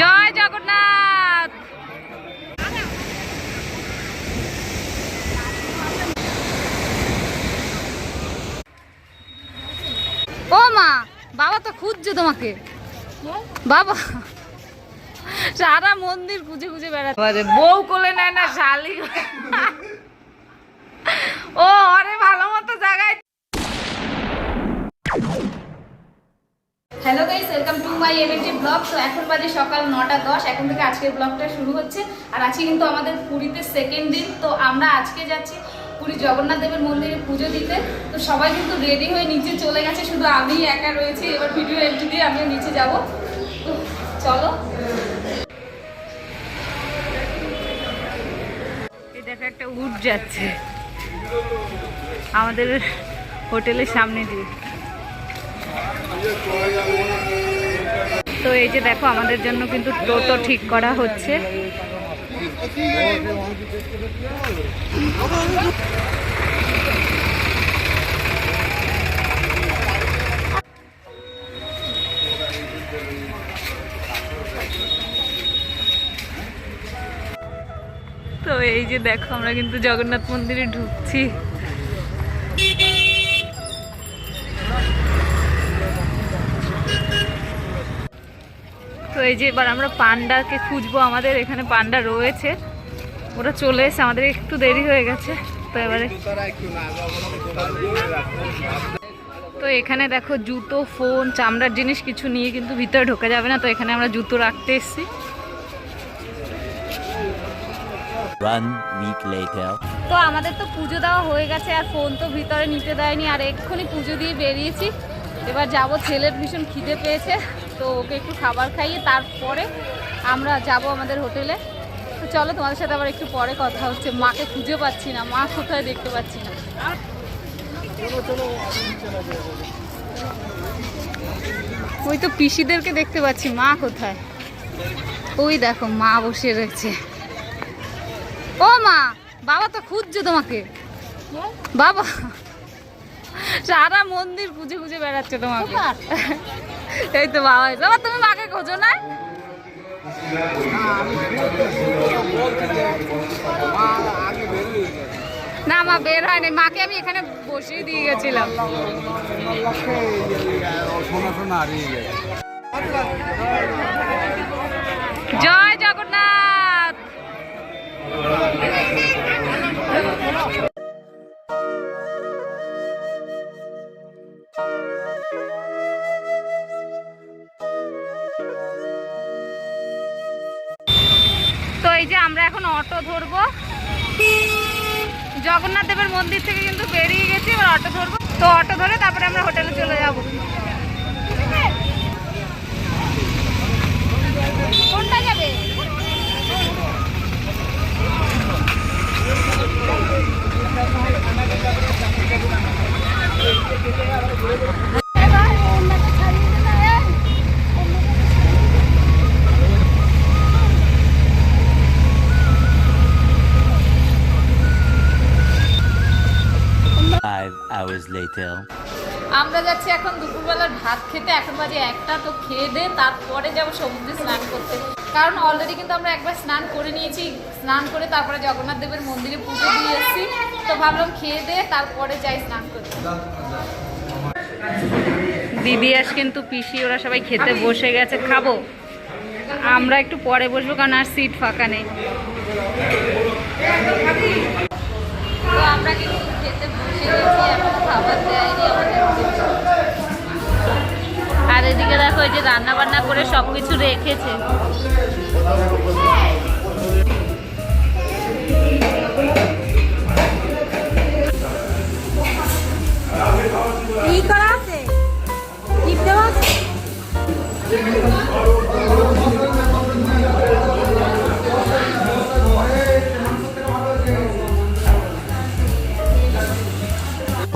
জয় জগন্নাথ। ও মা, বাবা তো খুঁজছে তোমাকে। বাবা, সারা মন্দির খুঁজে খুঁজে বেড়াচ্ছে। বউ কোলে নেয় না, শালি। ও, আরে ভালো মতো জায়গায় hello guys welcome to my M N T vlog তো এখন বাজে সকাল নটা দশ, এখন থেকে আজকের ব্লগটা শুরু হচ্ছে। আর আজকে কিন্তু আমাদের পুরীতে সেকেন্ড দিন। তো আমরা আজকে যাচ্ছি পুরী জগন্নাথ দেবের মন্দিরে পুজো দিতে। তো সবাই কিন্তু রেডি হয়ে নিচে চলে গেছে। শুধু আমি একা রয়েছি। এবার ভিডিও এন্ট্রি দিয়ে আমিও নিচে যাব। তো চলো একটা উট যাচ্ছে। আমাদের হোটেলের সামনে দিয়ে। তো এই যে দেখো, আমাদের জন্য কিন্তু টোটো ঠিক করা হচ্ছে। তো এই যে দেখো, আমরা কিন্তু জগন্নাথ মন্দিরে ঢুকছি। তো এই যে এবার আমরা পান্ডাকে খুঁজবো আমাদের এখানে পান্ডা রয়েছে। ওরা চলে এসে আমাদের একটু দেরি হয়ে গেছে। তো এবারে তো এখানে দেখো জুতো ফোন চামড়ার জিনিস কিছু নিয়ে কিন্তু ভিতরে ঢোকা যাবে না। তো এখানে আমরা জুতো রাখতে এসেছি. তো আমাদের তো পুজো দেওয়া হয়ে গেছে আর ফোন তো ভিতরে নিতে দেয়নি। আর এক্ষুনি পুজো দিয়ে বেরিয়েছি। এবার যাব ছেলের ভীষণ খিদে পেয়েছে। তো ওকে একটু খাবার খাইয়ে তারপরে আমরা যাব আমাদের হোটেলে। তো চলো তোমাদের সাথে আবার একটু পরে কথা হচ্ছে। মাকে খুঁজে পাচ্ছি না মা কোথায় দেখতে পাচ্ছি না। ওই তো পিসিদেরকে দেখতে পাচ্ছি মা কোথায়? ওই দেখো মা বসে রয়েছে। ও মা বাবা তো খুঁজছে তোমাকে। বাবা সারা মন্দির খুঁজে খুঁজে বেড়াচ্ছে তোমাকে। এই তো বাবা। বাবা, তুমি মাকে খোঁজো না না মা, বের হয়নি মাকে আমি এখানে বসিয়ে দিয়ে গেছিলাম জয় অটো ধরবো। জগন্নাথ দেবের মন্দির থেকে কিন্তু বেরিয়ে গেছি, এবার অটো ধরবো। তো অটো ধরে তারপরে আমরা হোটেলে চলে যাব। কোনটা যাবে? Hours later. আমরা যাচ্ছি এখন দুপুরবেলার ভাত খেতে এখন বাজে একটা তো খেয়ে দে তারপরে যাব সমুদ্রে স্নান করতে। কারণ অলরেডি কিন্তু আমরা একবার স্নান করে নিয়েছি। স্নান করে তারপরে জগন্নাথ দেবের মন্দিরে পুজো দিয়ে এসেছি। তো ভাবলাম খেয়ে দে তারপরে যাই স্নান করতে। দিদি আস কিন্তু পিসি ওরা সবাই খেতে বসে গেছে। খাব? আমরা একটু পরে বসবো কারণ আর সিট ফাঁকা নেই। তো আমরা কিন্তু আর এদিকে দেখো, এই যে রান্না বান্না করে সবকিছু রেখেছে। কি করা আছে? টিপ দেওয়া আছে?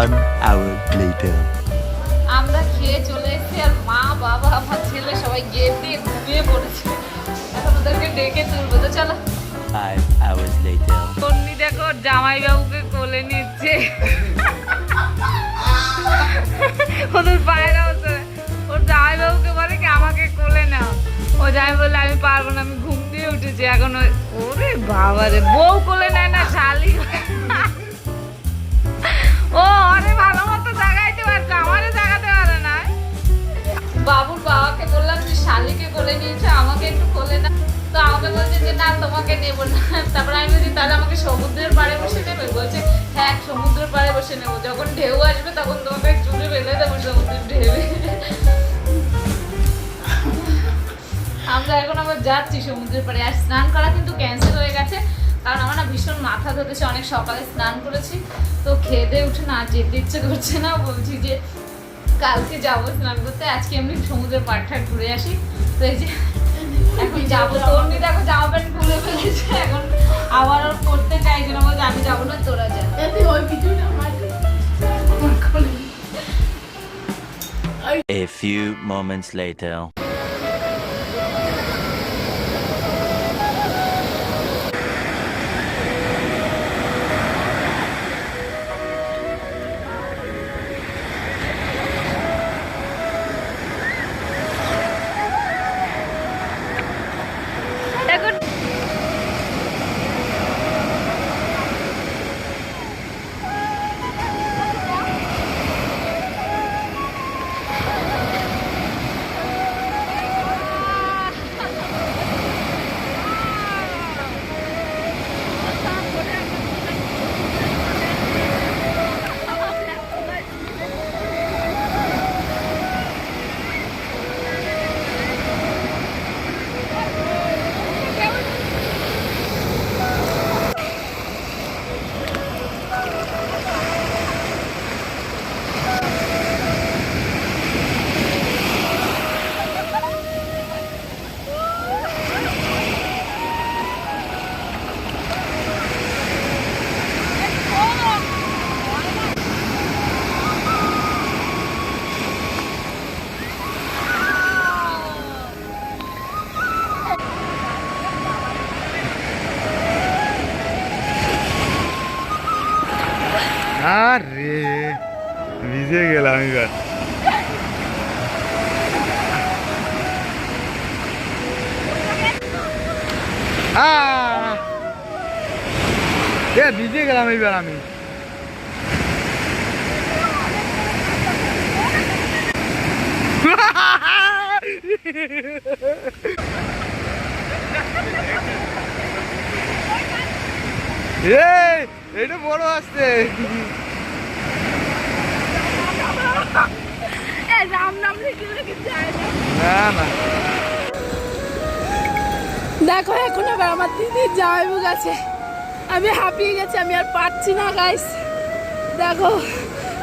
One hour later. আমরা খেয়ে চলে এসেছি আর মা বাবা আমার ছেলে সবাই গেট দিয়ে ঘুমিয়ে পড়েছে। এখন ওদেরকে ডেকে তুলবো। তো চলো। Five hours later. তন্নি দেখো জামাই বাবুকে কোলে নিচ্ছে। ওদের পায়রা হচ্ছে। ওর জামাই বাবুকে ও যাই বলে আমি পারব না আমি ঘুম দিয়ে উঠেছি। এখন ওরে বাবা রে বউ কোলে নেয় না শালি। ও অরে ভালো মতো জাগাইতে পারতো আমারে জাগাতে পারে না। বাবুর বাবাকে বললাম যে, শালিকে কোলে নিয়েছে, আমাকে একটু কোলে না তো আমাকে বলছে যে, না, তোমাকে নেব না। তারপরে আমি বলছি, তাহলে আমাকে সমুদ্রের পাড়ে বসে নেবে? বলছে হ্যাঁ সমুদ্রের পাড়ে বসে নেব। যখন ঢেউ আসবে, তখন তোমাকে চুলে ফেলে দেবো সমুদ্রের ঢেউে আমরা এখন আবার যাচ্ছি সমুদ্রের পাড়ে। আর স্নান করা কিন্তু ক্যান্সেল হয়ে গেছে। কারণ আমার না ভীষণ মাথা ধরেছে অনেক সকালে স্নান করেছি তো খেয়ে দিয়ে উঠে না আর যেতে ইচ্ছে করছে না বলছি যে কালকে যাব স্নান করতে আজকে এমনি সমুদ্রের পাড়টা ঘুরে আসি তো এই যে এখন যাব তো অমনি দেখো জামা প্যান্ট খুলে ফেলেছে এখন আবার ওর পড়তে চাইছে না বলছে আমি যাব না তোরা যা A few moments later. এটা বড় আসছে। না। না দেখো এখন আবার আমার দিদি জামাইবু গেছে। আমি হাঁপিয়ে গেছি আমি আর পারছি না গাইস দেখো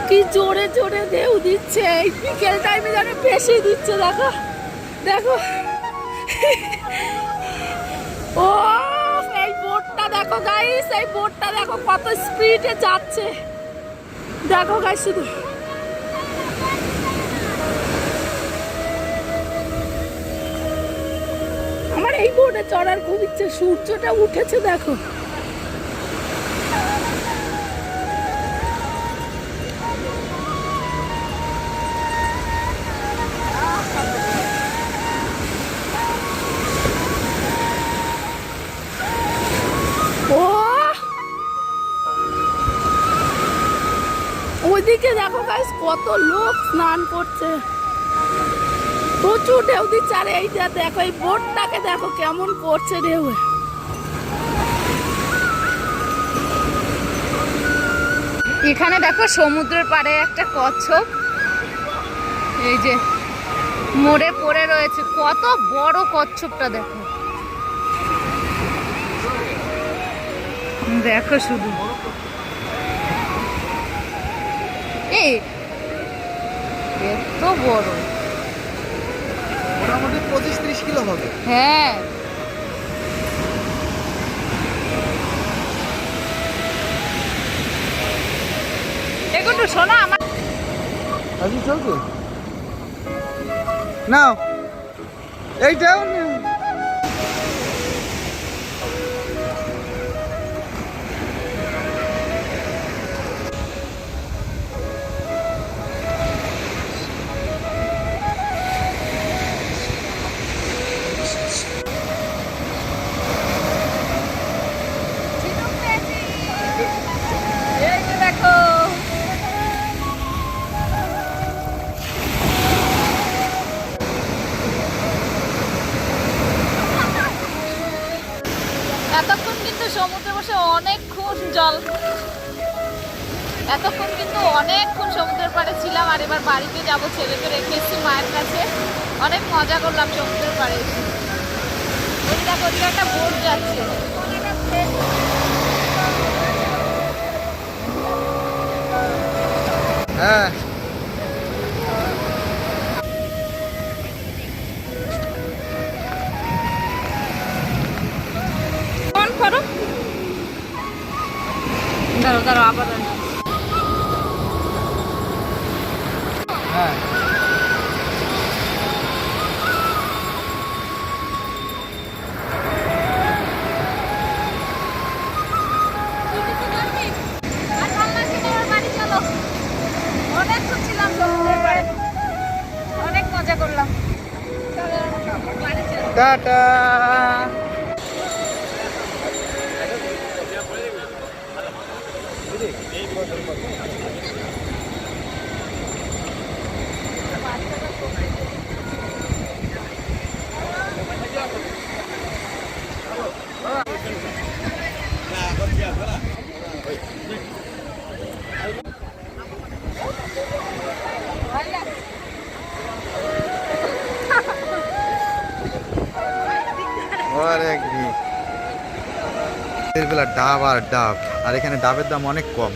কি জোরে জোরে ঢেউ দিচ্ছে। এই বিকেল টাইমে যেন বেশি দিচ্ছে দেখো। দেখো। ও দেখো গাইস এই বোটটা দেখো কত স্পিডে যাচ্ছে। দেখো গাইস শুধু। আমার এই বোটে চড়ার খুব ইচ্ছে, সূর্যটা উঠেছে, দেখো। কত লোক স্নান করছে। প্রচুর ঢেউ দিচ্ছে। আর এইটা দেখো, এই বোটটাকে দেখো কেমন করছে ঢেউ। এখানে দেখো সমুদ্রের পাড়ে একটা কচ্ছপ। এই যে মোড়ে পড়ে রয়েছে। কত বড় কচ্ছপটা দেখো। দেখো শুধু। এই এত বড়। মোটামুটি পঁচিশ ত্রিশ কিলো হবে। হ্যাঁ। একটু শোনা আমার চলছে? নাও। এইটাও কিন্তু অনেকক্ষণ সমুদ্রের পাড়ে ছিলাম আর এবার বাড়িতে যাব ছেলেকে রেখে এসেছি মায়ের কাছে। অনেক মজা করলাম সমুদ্রের পাড়ে এসে। ওদিকে একটা বোট যাচ্ছে। হ্যাঁ। ফোন করো। দাঁড়ো দাঁড়ো আবার হ্যাঁ। অনেক মজা করলাম। টাটা বেলা ডাব আর ডাব। আর এখানে ডাবের দাম অনেক কম।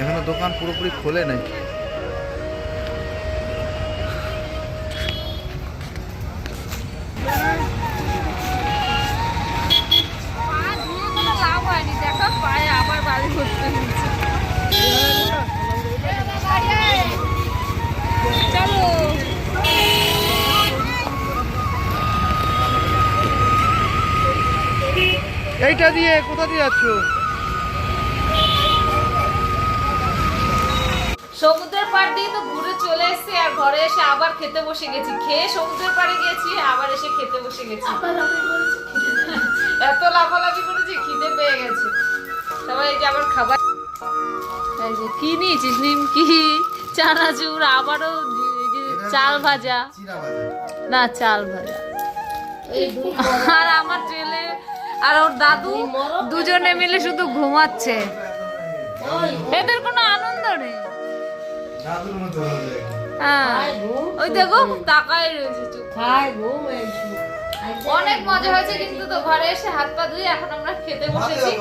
এখনও দোকান পুরোপুরি খোলে নাই। এইটা দিয়ে কোথা দিয়ে যাচ্ছ? সমুদ্রের পাড় দিয়ে তো ঘুরে চলে এসেছি আর ঘরে এসে আবার খেতে বসে গেছি। খেয়ে সমুদ্রের পাড়ে গেছি আবার এসে খেতে বসে গেছি। এত লাফালাফি করেছি খিদে পেয়ে গেছে। সবাই এই যে আবার খাবার এই যে কি নিয়েছিস নিমকি চানাচুর আবারও চাল ভাজা। না চাল ভাজা। আর আমার ছেলে আর ওর দাদু দুজনে মিলে শুধু ঘুমাচ্ছে। এদের কোনো আনন্দ নেই। হ্যাঁ ওই দেখো তাকাই রয়েছে অনেক মজা হয়েছে কিন্তু তো ঘরে এসে হাত পা ধুয়ে এখন আমরা খেতে বসেছি।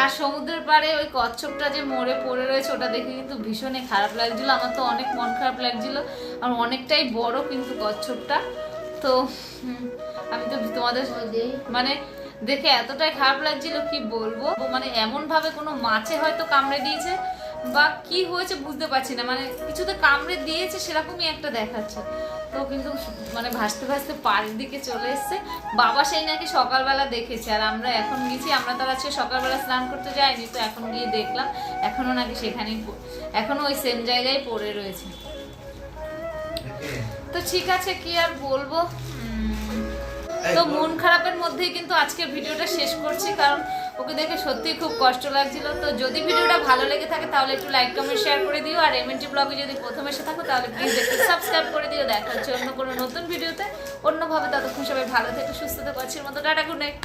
আর সমুদ্রের পাড়ে ওই কচ্ছপটা যে মরে পড়ে রয়েছে ওটা দেখে কিন্তু ভীষণই খারাপ লাগছিল। আমার তো অনেক মন খারাপ লাগছিল। আর অনেকটাই বড় কিন্তু কচ্ছপটা। তো আমি তো তোমাদের মানে দেখে এতটাই খারাপ লাগছিল কি বলব? মানে এমন ভাবে কোনো মাছে হয়তো কামড়ে দিয়েছে বা কি হয়েছে বুঝতে পারছি না। মানে কিছুতে কামড়ে দিয়েছে সেরকমই একটা দেখাচ্ছে। তো কিন্তু মানে ভাসতে ভাসতে পাড়ের দিকে চলে এসছে। বাবা সেই নাকি সকালবেলা দেখেছে আর আমরা এখন গেছি আমরা তো আজকে সকালবেলা স্নান করতে যাইনি তো এখন গিয়ে দেখলাম এখনও নাকি সেখানেই প- এখনও ওই সেম জায়গায় পড়ে রয়েছে। তো ঠিক আছে কি আর বলব? তো মন খারাপের মধ্যেই কিন্তু আজকের ভিডিওটা শেষ করছি কারণ ওকে দেখে সত্যিই খুব কষ্ট লাগছিল। তো যদি ভিডিওটা ভালো লেগে থাকে তাহলে একটু লাইক কমেন্ট শেয়ার করে দিও আর এমএনটি ব্লগে যদি প্রথম এসে থাকো তাহলে প্লিজ একটু সাবস্ক্রাইব করে দিও। দেখা হচ্ছে অন্য কোনো নতুন ভিডিওতে। অন্যভাবে ততক্ষণ সবাই ভালো থেকে সুস্থ থেকে আজকের মতো টাটা গুড নাইট